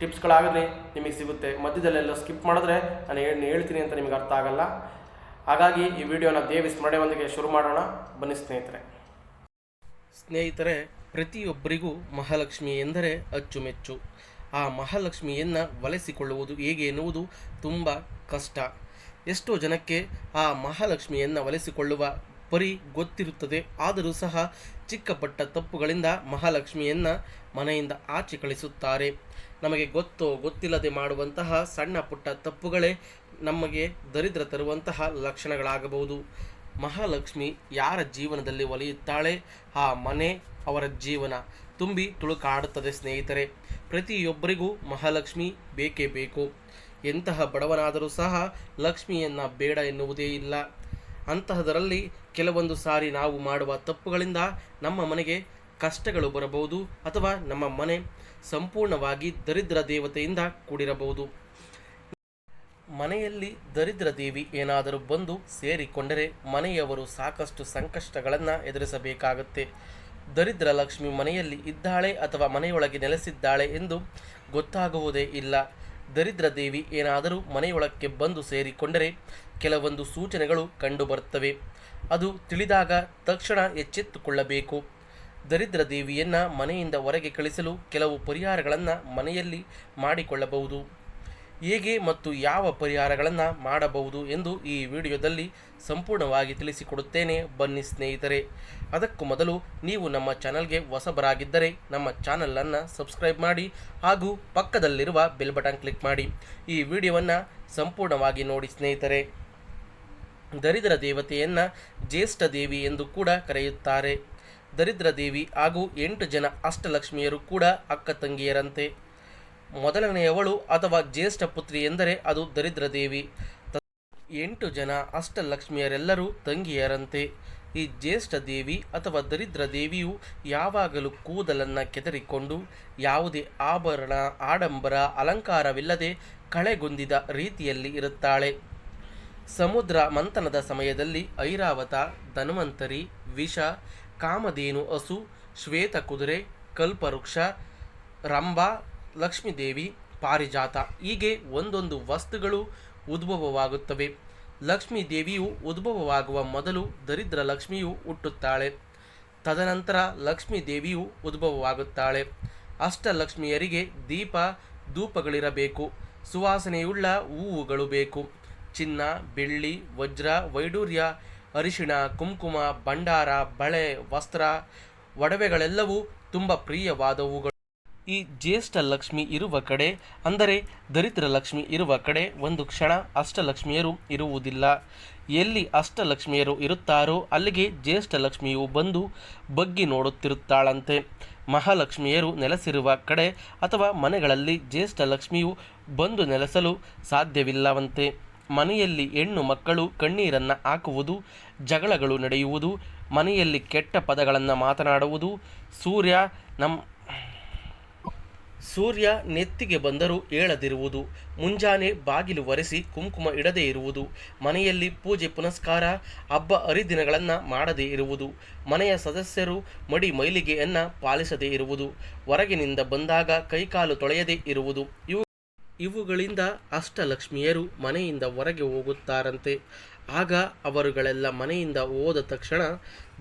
ಟಿಪ್ಸ್ಗಳಾಗಲಿ ನಿಮಗೆ ಸಿಗುತ್ತೆ. ಮಧ್ಯದಲ್ಲೆಲ್ಲ ಸ್ಕಿಪ್ ಮಾಡಿದ್ರೆ ನಾನು ಹೇಳಿ ಹೇಳ್ತೀನಿ ಅಂತ ನಿಮಗೆ ಅರ್ಥ ಆಗಲ್ಲ. ಹಾಗಾಗಿ ಈ ವಿಡಿಯೋನ ದೇವಿ ಸ್ಮರಣೆಯೊಂದಿಗೆ ಶುರು ಮಾಡೋಣ. ಬನ್ನಿ ಸ್ನೇಹಿತರೆ. ಸ್ನೇಹಿತರೆ, ಪ್ರತಿಯೊಬ್ಬರಿಗೂ ಮಹಾಲಕ್ಷ್ಮಿ ಎಂದರೆ ಅಚ್ಚುಮೆಚ್ಚು. ಆ ಮಹಾಲಕ್ಷ್ಮಿಯನ್ನು ವಲಸಿಕೊಳ್ಳುವುದು ಹೇಗೆ ಎನ್ನುವುದು ತುಂಬ ಕಷ್ಟ. ಎಷ್ಟೋ ಜನಕ್ಕೆ ಆ ಮಹಾಲಕ್ಷ್ಮಿಯನ್ನು ವಲಸಿಕೊಳ್ಳುವ ಪರಿ ಗೊತ್ತಿರುತ್ತದೆ. ಆದರೂ ಸಹ ಚಿಕ್ಕಪಟ್ಟ ತಪ್ಪುಗಳಿಂದ ಮಹಾಲಕ್ಷ್ಮಿಯನ್ನು ಮನೆಯಿಂದ ಆಚೆ ಕಳಿಸುತ್ತಾರೆ. ನಮಗೆ ಗೊತ್ತೋ ಗೊತ್ತಿಲ್ಲದೆ ಮಾಡುವಂತಹ ಸಣ್ಣ ಪುಟ್ಟ ತಪ್ಪುಗಳೇ ನಮಗೆ ದರಿದ್ರ ತರುವಂತಹ ಲಕ್ಷಣಗಳಾಗಬಹುದು. ಮಹಾಲಕ್ಷ್ಮಿ ಯಾರ ಜೀವನದಲ್ಲಿ ಒಲಿಯುತ್ತಾಳೆ? ಆ ಮನೆ ಅವರ ಜೀವನ ತುಂಬಿ ತುಳುಕಾಡುತ್ತದೆ ಸ್ನೇಹಿತರೆ. ಪ್ರತಿಯೊಬ್ಬರಿಗೂ ಮಹಾಲಕ್ಷ್ಮಿ ಬೇಕೇ ಬೇಕು. ಎಂತಹ ಬಡವನಾದರೂ ಸಹ ಲಕ್ಷ್ಮಿಯನ್ನು ಬೇಡ ಎನ್ನುವುದೇ ಇಲ್ಲ. ಅಂತಹದರಲ್ಲಿ ಕೆಲವೊಂದು ಸಾರಿ ನಾವು ಮಾಡುವ ತಪ್ಪುಗಳಿಂದ ನಮ್ಮ ಮನೆಗೆ ಕಷ್ಟಗಳು ಬರಬಹುದು ಅಥವಾ ನಮ್ಮ ಮನೆ ಸಂಪೂರ್ಣವಾಗಿ ದರಿದ್ರ ದೇವತೆಯಿಂದ ಕೂಡಿರಬಹುದು. ಮನೆಯಲ್ಲಿ ದರಿದ್ರ ದೇವಿ ಏನಾದರೂ ಬಂದು ಸೇರಿಕೊಂಡರೆ ಮನೆಯವರು ಸಾಕಷ್ಟು ಸಂಕಷ್ಟಗಳನ್ನು ಎದುರಿಸಬೇಕಾಗುತ್ತೆ. ದರಿದ್ರ ಲಕ್ಷ್ಮಿ ಮನೆಯಲ್ಲಿ ಇದ್ದಾಳೆ ಅಥವಾ ಮನೆಯೊಳಗೆ ನೆಲೆಸಿದ್ದಾಳೆ ಎಂದು ಗೊತ್ತಾಗುವುದೇ ಇಲ್ಲ. ದರಿದ್ರ ದೇವಿ ಏನಾದರೂ ಮನೆಯೊಳಕ್ಕೆ ಬಂದು ಸೇರಿಕೊಂಡರೆ ಕೆಲವೊಂದು ಸೂಚನೆಗಳು ಕಂಡುಬರುತ್ತವೆ. ಅದು ತಿಳಿದಾಗ ತಕ್ಷಣ ಎಚ್ಚೆತ್ತುಕೊಳ್ಳಬೇಕು. ದರಿದ್ರ ದೇವಿಯನ್ನು ಮನೆಯಿಂದ ಹೊರಗೆ ಕಳಿಸಲು ಕೆಲವು ಪರಿಹಾರಗಳನ್ನು ಮನೆಯಲ್ಲಿ ಮಾಡಿಕೊಳ್ಳಬಹುದು. ಹೇಗೆ ಮತ್ತು ಯಾವ ಪರಿಹಾರಗಳನ್ನು ಮಾಡಬಹುದು ಎಂದು ಈ ವಿಡಿಯೋದಲ್ಲಿ ಸಂಪೂರ್ಣವಾಗಿ ತಿಳಿಸಿಕೊಡುತ್ತೇನೆ. ಬನ್ನಿ ಸ್ನೇಹಿತರೆ, ಅದಕ್ಕೂ ಮೊದಲು ನೀವು ನಮ್ಮ ಚಾನಲ್ಗೆ ಹೊಸಬರಾಗಿದ್ದರೆ ನಮ್ಮ ಚಾನಲನ್ನು ಸಬ್ಸ್ಕ್ರೈಬ್ ಮಾಡಿ ಹಾಗೂ ಪಕ್ಕದಲ್ಲಿರುವ ಬೆಲ್ ಬಟನ್ ಕ್ಲಿಕ್ ಮಾಡಿ. ಈ ವಿಡಿಯೋವನ್ನು ಸಂಪೂರ್ಣವಾಗಿ ನೋಡಿ ಸ್ನೇಹಿತರೆ. ದರಿದ್ರ ದೇವತೆಯನ್ನು ಜ್ಯೇಷ್ಠ ದೇವಿ ಎಂದು ಕೂಡ ಕರೆಯುತ್ತಾರೆ. ದರಿದ್ರ ದೇವಿ ಹಾಗೂ ಎಂಟು ಜನ ಅಷ್ಟಲಕ್ಷ್ಮಿಯರು ಕೂಡ ಅಕ್ಕ ತಂಗಿಯರಂತೆ. ಮೊದಲನೆಯವಳು ಅಥವಾ ಜ್ಯೇಷ್ಠ ಪುತ್ರಿ ಎಂದರೆ ಅದು ದರಿದ್ರ ದೇವಿ. ಎಂಟು ಜನ ಅಷ್ಟಲಕ್ಷ್ಮಿಯರೆಲ್ಲರೂ ತಂಗಿಯರಂತೆ. ಈ ಜ್ಯೇಷ್ಠ ದೇವಿ ಅಥವಾ ದರಿದ್ರ ದೇವಿಯು ಯಾವಾಗಲೂ ಕೂದಲನ್ನು ಕೆದರಿಕೊಂಡು ಯಾವುದೇ ಆಭರಣ, ಆಡಂಬರ, ಅಲಂಕಾರವಿಲ್ಲದೆ ಕಳೆಗುಂದಿದ ರೀತಿಯಲ್ಲಿ ಇರುತ್ತಾಳೆ. ಸಮುದ್ರ ಮಂಥನದ ಸಮಯದಲ್ಲಿ ಐರಾವತ, ಧನ್ವಂತರಿ, ವಿಷ ಕಾಮಧೇನು ಹಸು ಶ್ವೇತ ಕುದುರೆ, ಕಲ್ಪವೃಕ್ಷ, ರಂಭ, ಲಕ್ಷ್ಮೀದೇವಿ, ಪಾರಿಜಾತ ಹೀಗೆ ಒಂದೊಂದು ವಸ್ತುಗಳು ಉದ್ಭವವಾಗುತ್ತವೆ. ಲಕ್ಷ್ಮೀದೇವಿಯು ಉದ್ಭವವಾಗುವ ಮೊದಲು ದರಿದ್ರ ಲಕ್ಷ್ಮಿಯು ಹುಟ್ಟುತ್ತಾಳೆ. ತದನಂತರ ಲಕ್ಷ್ಮೀ ದೇವಿಯು ಉದ್ಭವವಾಗುತ್ತಾಳೆ. ಅಷ್ಟಲಕ್ಷ್ಮಿಯರಿಗೆ ದೀಪ, ಧೂಪಗಳಿರಬೇಕು. ಸುವಾಸನೆಯುಳ್ಳ ಹೂವುಗಳು ಬೇಕು. ಚಿನ್ನ, ಬೆಳ್ಳಿ, ವಜ್ರ, ವೈಡೂರ್ಯ ಅರಿಶಿಣ, ಕುಂಕುಮ, ಭಂಡಾರ, ಬಳೆ, ವಸ್ತ್ರ, ಒಡವೆಗಳೆಲ್ಲವೂ ತುಂಬ ಪ್ರಿಯವಾದವುಗಳು. ಈ ಜ್ಯೇಷ್ಠ ಲಕ್ಷ್ಮಿ ಇರುವ ಕಡೆ ಅಂದರೆ ದರಿದ್ರ ಲಕ್ಷ್ಮಿ ಇರುವ ಕಡೆ ಒಂದು ಕ್ಷಣ ಅಷ್ಟಲಕ್ಷ್ಮಿಯರು ಇರುವುದಿಲ್ಲ. ಎಲ್ಲಿ ಅಷ್ಟಲಕ್ಷ್ಮಿಯರು ಇರುತ್ತಾರೋ ಅಲ್ಲಿಗೆ ಜ್ಯೇಷ್ಠ ಲಕ್ಷ್ಮಿಯು ಬಂದು ಬಗ್ಗಿ ನೋಡುತ್ತಿರುತ್ತಾಳಂತೆ. ಮಹಾಲಕ್ಷ್ಮಿಯರು ನೆಲೆಸಿರುವ ಕಡೆ ಅಥವಾ ಮನೆಗಳಲ್ಲಿ ಜ್ಯೇಷ್ಠ ಲಕ್ಷ್ಮಿಯು ಬಂದು ನೆಲೆಸಲು ಸಾಧ್ಯವಿಲ್ಲವಂತೆ. ಮನೆಯಲ್ಲಿ ಹೆಣ್ಣು ಮಕ್ಕಳು ಕಣ್ಣೀರನ್ನು ಹಾಕುವುದು, ಜಗಳಗಳು ನಡೆಯುವುದು, ಮನೆಯಲ್ಲಿ ಕೆಟ್ಟ ಪದಗಳನ್ನು ಮಾತನಾಡುವುದು. ಸೂರ್ಯ ನಮ್ಮ ಸೂರ್ಯ ನೆತ್ತಿಗೆ ಬಂದರೂ ಏಳದಿರುವುದು ಮುಂಜಾನೆ ಬಾಗಿಲು ಒರೆಸಿ ಕುಂಕುಮ ಇಡದೇ ಇರುವುದು, ಮನೆಯಲ್ಲಿ ಪೂಜೆ ಪುನಸ್ಕಾರ, ಹಬ್ಬ ಹರಿದಿನಗಳನ್ನು ಮಾಡದೇ ಇರುವುದು, ಮನೆಯ ಸದಸ್ಯರು ಮಡಿ ಮೈಲಿಗೆಯನ್ನು ಪಾಲಿಸದೇ ಇರುವುದು, ಹೊರಗಿನಿಂದ ಬಂದಾಗ ಕೈಕಾಲು ತೊಳೆಯದೇ ಇರುವುದು, ಇವು ಇವುಗಳಿಂದ ಅಷ್ಟಲಕ್ಷ್ಮಿಯರು ಮನೆಯಿಂದ ಹೊರಗೆ ಹೋಗುತ್ತಾರಂತೆ. ಆಗ ಅವರುಗಳೆಲ್ಲ ಮನೆಯಿಂದ ಹೋದ ತಕ್ಷಣ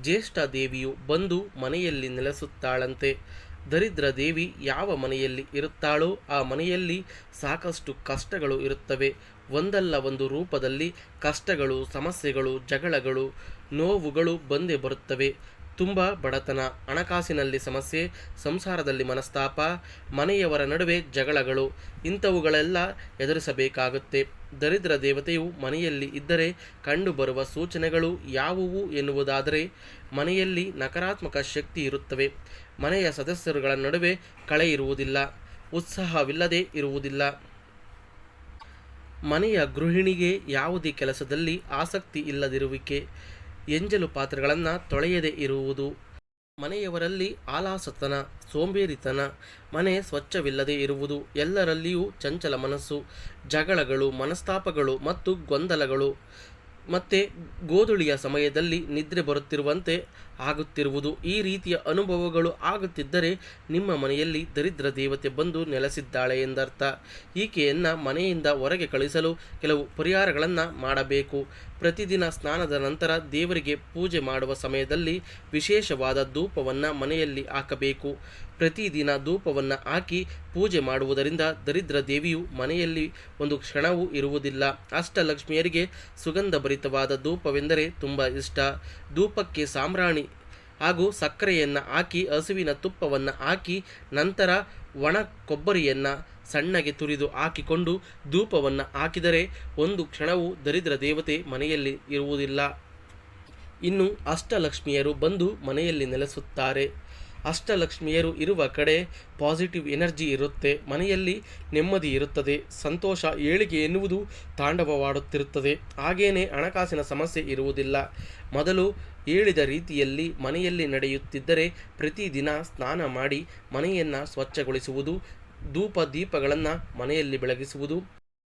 ಜ್ಯೇಷ್ಠ ದೇವಿಯು ಬಂದು ಮನೆಯಲ್ಲಿ ನೆಲೆಸುತ್ತಾಳಂತೆ. ದರಿದ್ರ ದೇವಿ ಯಾವ ಮನೆಯಲ್ಲಿ ಇರುತ್ತಾಳೋ ಆ ಮನೆಯಲ್ಲಿ ಸಾಕಷ್ಟು ಕಷ್ಟಗಳು ಇರುತ್ತವೆ. ಒಂದಲ್ಲ ಒಂದು ರೂಪದಲ್ಲಿ ಕಷ್ಟಗಳು, ಸಮಸ್ಯೆಗಳು, ಜಗಳಗಳು, ನೋವುಗಳು ಬಂದೇ ಬರುತ್ತವೆ. ತುಂಬ ಬಡತನ, ಹಣಕಾಸಿನಲ್ಲಿ ಸಮಸ್ಯೆ, ಸಂಸಾರದಲ್ಲಿ ಮನಸ್ತಾಪ, ಮನೆಯವರ ನಡುವೆ ಜಗಳಗಳು, ಇಂಥವುಗಳೆಲ್ಲ ಎದುರಿಸಬೇಕಾಗುತ್ತೆ. ದರಿದ್ರ ದೇವತೆಯು ಮನೆಯಲ್ಲಿ ಇದ್ದರೆ ಕಂಡುಬರುವ ಸೂಚನೆಗಳು ಯಾವುವು ಎನ್ನುವುದಾದರೆ ಮನೆಯಲ್ಲಿ ನಕಾರಾತ್ಮಕ ಶಕ್ತಿ ಇರುತ್ತವೆ. ಮನೆಯ ಸದಸ್ಯರುಗಳ ನಡುವೆ ಕಳೆ ಇರುವುದಿಲ್ಲ, ಉತ್ಸಾಹವಿಲ್ಲದೆ ಇರುವುದಿಲ್ಲ. ಮನೆಯ ಗೃಹಿಣಿಗೆ ಯಾವುದೇ ಕೆಲಸದಲ್ಲಿ ಆಸಕ್ತಿ ಇಲ್ಲದಿರುವಿಕೆ. ಎಂಜಲು ಪಾತ್ರೆಗಳನ್ನು ತೊಳೆಯದೇ ಇರುವುದು. ಮನೆಯವರಲ್ಲಿ ಆಲಾಸತನ ಸೋಂಬೇರಿತನ, ಮನೆ ಸ್ವಚ್ಛವಿಲ್ಲದೆ ಇರುವುದು ಎಲ್ಲರಲ್ಲಿಯೂ ಚಂಚಲ ಮನಸ್ಸು. ಜಗಳಗಳು, ಮನಸ್ತಾಪಗಳು ಮತ್ತು ಗೊಂದಲಗಳು. ಮತ್ತೆ ಗೋಧುಳಿಯ ಸಮಯದಲ್ಲಿ ನಿದ್ರೆ ಬರುತ್ತಿರುವಂತೆ ಆಗುತ್ತಿರುವುದು. ಈ ರೀತಿಯ ಅನುಭವಗಳು ಆಗುತ್ತಿದ್ದರೆ ನಿಮ್ಮ ಮನೆಯಲ್ಲಿ ದರಿದ್ರ ದೇವತೆ ಬಂದು ನೆಲೆಸಿದ್ದಾಳೆ ಎಂದರ್ಥ. ಈಕೆಯನ್ನು ಮನೆಯಿಂದ ಹೊರಗೆ ಕಳಿಸಲು ಕೆಲವು ಪರಿಹಾರಗಳನ್ನು ಮಾಡಬೇಕು. ಪ್ರತಿದಿನ ಸ್ನಾನದ ನಂತರ ದೇವರಿಗೆ ಪೂಜೆ ಮಾಡುವ ಸಮಯದಲ್ಲಿ ವಿಶೇಷವಾದ ಧೂಪವನ್ನು ಮನೆಯಲ್ಲಿ ಹಾಕಬೇಕು. ಪ್ರತಿದಿನ ಧೂಪವನ್ನು ಹಾಕಿ ಪೂಜೆ ಮಾಡುವುದರಿಂದ ದರಿದ್ರ ದೇವಿಯು ಮನೆಯಲ್ಲಿ ಒಂದು ಕ್ಷಣವೂ ಇರುವುದಿಲ್ಲ. ಅಷ್ಟಲಕ್ಷ್ಮಿಯರಿಗೆ ಸುಗಂಧಭರಿತವಾದ ಧೂಪವೆಂದರೆ ತುಂಬ ಇಷ್ಟ. ಧೂಪಕ್ಕೆ ಸಾಂಬ್ರಾಣಿ ಹಾಗೂ ಸಕ್ಕರೆಯನ್ನು ಹಾಕಿ ಹಸುವಿನ ತುಪ್ಪವನ್ನು ಹಾಕಿ ನಂತರ ಒಣ ಕೊಬ್ಬರಿಯನ್ನು ಸಣ್ಣಗೆ ತುರಿದು ಹಾಕಿಕೊಂಡು ಧೂಪವನ್ನು ಹಾಕಿದರೆ ಒಂದು ಕ್ಷಣವೂ ದರಿದ್ರ ದೇವತೆ ಮನೆಯಲ್ಲಿ ಇರುವುದಿಲ್ಲ. ಇನ್ನು ಅಷ್ಟಲಕ್ಷ್ಮಿಯರು ಬಂದು ಮನೆಯಲ್ಲಿ ನೆಲೆಸುತ್ತಾರೆ. ಅಷ್ಟಲಕ್ಷ್ಮಿಯರು ಇರುವ ಕಡೆ ಪಾಸಿಟಿವ್ ಎನರ್ಜಿ ಇರುತ್ತೆ. ಮನೆಯಲ್ಲಿ ನೆಮ್ಮದಿ ಇರುತ್ತದೆ. ಸಂತೋಷ, ಏಳಿಗೆ ಎನ್ನುವುದು ತಾಂಡವವಾಡುತ್ತಿರುತ್ತದೆ. ಹಾಗೇನೇ ಹಣಕಾಸಿನ ಸಮಸ್ಯೆ ಇರುವುದಿಲ್ಲ. ಮೊದಲು ಹೇಳಿದ ರೀತಿಯಲ್ಲಿ ಮನೆಯಲ್ಲಿ ನಡೆಯುತ್ತಿದ್ದರೆ ಪ್ರತಿದಿನ ಸ್ನಾನ ಮಾಡಿ ಮನೆಯನ್ನು ಸ್ವಚ್ಛಗೊಳಿಸುವುದು ಧೂಪ ದೀಪಗಳನ್ನು ಮನೆಯಲ್ಲಿ ಬೆಳಗಿಸುವುದು.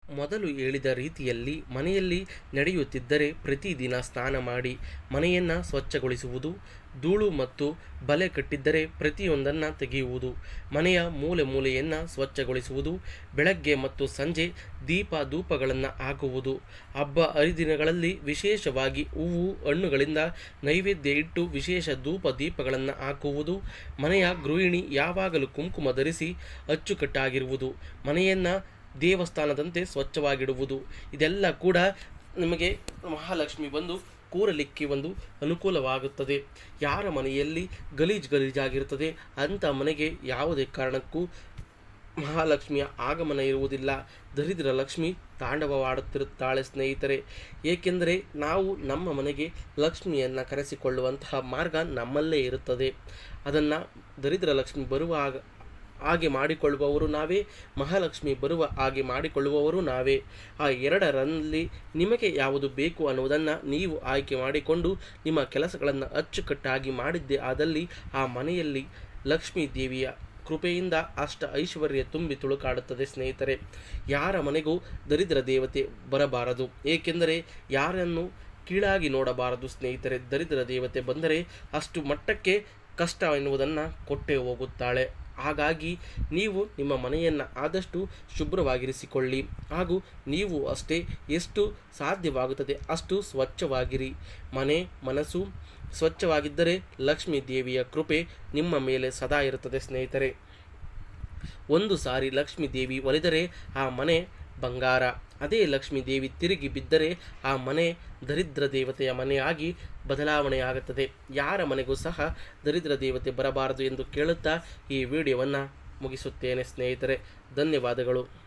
ಮೊದಲು ಹೇಳಿದ ರೀತಿಯಲ್ಲಿ ಮನೆಯಲ್ಲಿ ನಡೆಯುತ್ತಿದ್ದರೆ ಪ್ರತಿದಿನ ಸ್ನಾನ ಮಾಡಿ ಮನೆಯನ್ನು ಸ್ವಚ್ಛಗೊಳಿಸುವುದು. ಧೂಳು ಮತ್ತು ಬಲೆ ಕಟ್ಟಿದ್ದರೆ ಪ್ರತಿಯೊಂದನ್ನು ತೆಗೆಯುವುದು. ಮನೆಯ ಮೂಲೆ ಮೂಲೆಯನ್ನು ಸ್ವಚ್ಛಗೊಳಿಸುವುದು, ಬೆಳಗ್ಗೆ ಮತ್ತು ಸಂಜೆ ದೀಪ ಧೂಪಗಳನ್ನು ಹಾಕುವುದು. ಹಬ್ಬ ಹರಿದಿನಗಳಲ್ಲಿ ವಿಶೇಷವಾಗಿ ಹೂವು, ಹಣ್ಣುಗಳಿಂದ ನೈವೇದ್ಯ ಇಟ್ಟು ವಿಶೇಷ ಧೂಪ ದೀಪಗಳನ್ನು ಹಾಕುವುದು. ಮನೆಯ ಗೃಹಿಣಿ ಯಾವಾಗಲೂ ಕುಂಕುಮ ಧರಿಸಿ ಅಚ್ಚುಕಟ್ಟಾಗಿರುವುದು. ಮನೆಯನ್ನು ದೇವಸ್ಥಾನದಂತೆ ಸ್ವಚ್ಛವಾಗಿಡುವುದು. ಇದೆಲ್ಲ ಕೂಡ ನಿಮಗೆ ಮಹಾಲಕ್ಷ್ಮಿ ಬಂದು ಕೂರಲಿಕ್ಕೆ ಒಂದು ಅನುಕೂಲವಾಗುತ್ತದೆ. ಯಾರ ಮನೆಯಲ್ಲಿ ಗಲೀಜು ಗಲೀಜಾಗಿರುತ್ತದೆ, ಅಂಥ ಮನೆಗೆ ಯಾವುದೇ ಕಾರಣಕ್ಕೂ ಮಹಾಲಕ್ಷ್ಮಿಯ ಆಗಮನ ಇರುವುದಿಲ್ಲ. ದರಿದ್ರ ಲಕ್ಷ್ಮಿ ತಾಂಡವವಾಡುತ್ತಿರುತ್ತಾಳೆ ಸ್ನೇಹಿತರೆ. ಏಕೆಂದರೆ ನಾವು ನಮ್ಮ ಮನೆಗೆ ಲಕ್ಷ್ಮಿಯನ್ನು ಕರೆಸಿಕೊಳ್ಳುವಂತಹ ಮಾರ್ಗ ನಮ್ಮಲ್ಲೇ ಇರುತ್ತದೆ. ಅದನ್ನು ದರಿದ್ರ ಲಕ್ಷ್ಮಿ ಬರುವಾಗ ಹಾಗೆ ಮಾಡಿಕೊಳ್ಳುವವರು ನಾವೇ, ಮಹಾಲಕ್ಷ್ಮಿ ಬರುವ ಹಾಗೆ ಮಾಡಿಕೊಳ್ಳುವವರು ನಾವೇ. ಆ ಎರಡರಲ್ಲಿ ನಿಮಗೆ ಯಾವುದು ಬೇಕು ಅನ್ನುವುದನ್ನು ನೀವು ಆಯ್ಕೆ ಮಾಡಿಕೊಂಡು ನಿಮ್ಮ ಕೆಲಸಗಳನ್ನು ಅಚ್ಚುಕಟ್ಟಾಗಿ ಮಾಡಿದ್ದೇ ಆದಲ್ಲಿ ಆ ಮನೆಯಲ್ಲಿ ಲಕ್ಷ್ಮೀ ದೇವಿಯ ಕೃಪೆಯಿಂದ ಅಷ್ಟ ಐಶ್ವರ್ಯ ತುಂಬಿ ತುಳುಕಾಡುತ್ತದೆ ಸ್ನೇಹಿತರೆ. ಯಾರ ಮನೆಗೂ ದರಿದ್ರ ದೇವತೆ ಬರಬಾರದು. ಏಕೆಂದರೆ ಯಾರನ್ನು ಕೀಳಾಗಿ ನೋಡಬಾರದು ಸ್ನೇಹಿತರೆ. ದರಿದ್ರ ದೇವತೆ ಬಂದರೆ ಅಷ್ಟು ಮಟ್ಟಕ್ಕೆ ಕಷ್ಟ ಎನ್ನುವುದನ್ನು ಕೊಟ್ಟೇ ಹೋಗುತ್ತಾಳೆ. ಹಾಗಾಗಿ ನೀವು ನಿಮ್ಮ ಮನೆಯನ್ನು ಆದಷ್ಟು ಶುಭ್ರವಾಗಿರಿಸಿಕೊಳ್ಳಿ. ಹಾಗೂ ನೀವು ಅಷ್ಟೇ ಎಷ್ಟು ಸಾಧ್ಯವಾಗುತ್ತದೆ ಅಷ್ಟು ಸ್ವಚ್ಛವಾಗಿರಿ. ಮನೆ, ಮನಸ್ಸು ಸ್ವಚ್ಛವಾಗಿದ್ದರೆ ಲಕ್ಷ್ಮೀ ದೇವಿಯ ಕೃಪೆ ನಿಮ್ಮ ಮೇಲೆ ಸದಾ ಇರುತ್ತದೆ ಸ್ನೇಹಿತರೆ. ಒಂದು ಸಾರಿ ಲಕ್ಷ್ಮೀ ದೇವಿ ಒಲಿದರೆ ಆ ಮನೆ ಬಂಗಾರ. ಅದೇ ಲಕ್ಷ್ಮೀ ದೇವಿ ತಿರುಗಿ ಬಿದ್ದರೆ ಆ ಮನೆ ದರಿದ್ರ ದೇವತೆಯ ಮನೆಯಾಗಿ ಬದಲಾವಣೆಯಾಗುತ್ತದೆ. ಯಾರ ಮನೆಗೂ ಸಹ ದರಿದ್ರ ದೇವತೆ ಬರಬಾರದು ಎಂದು ಕೇಳುತ್ತಾ ಈ ವಿಡಿಯೋವನ್ನು ಮುಗಿಸುತ್ತೇನೆ ಸ್ನೇಹಿತರೆ. ಧನ್ಯವಾದಗಳು.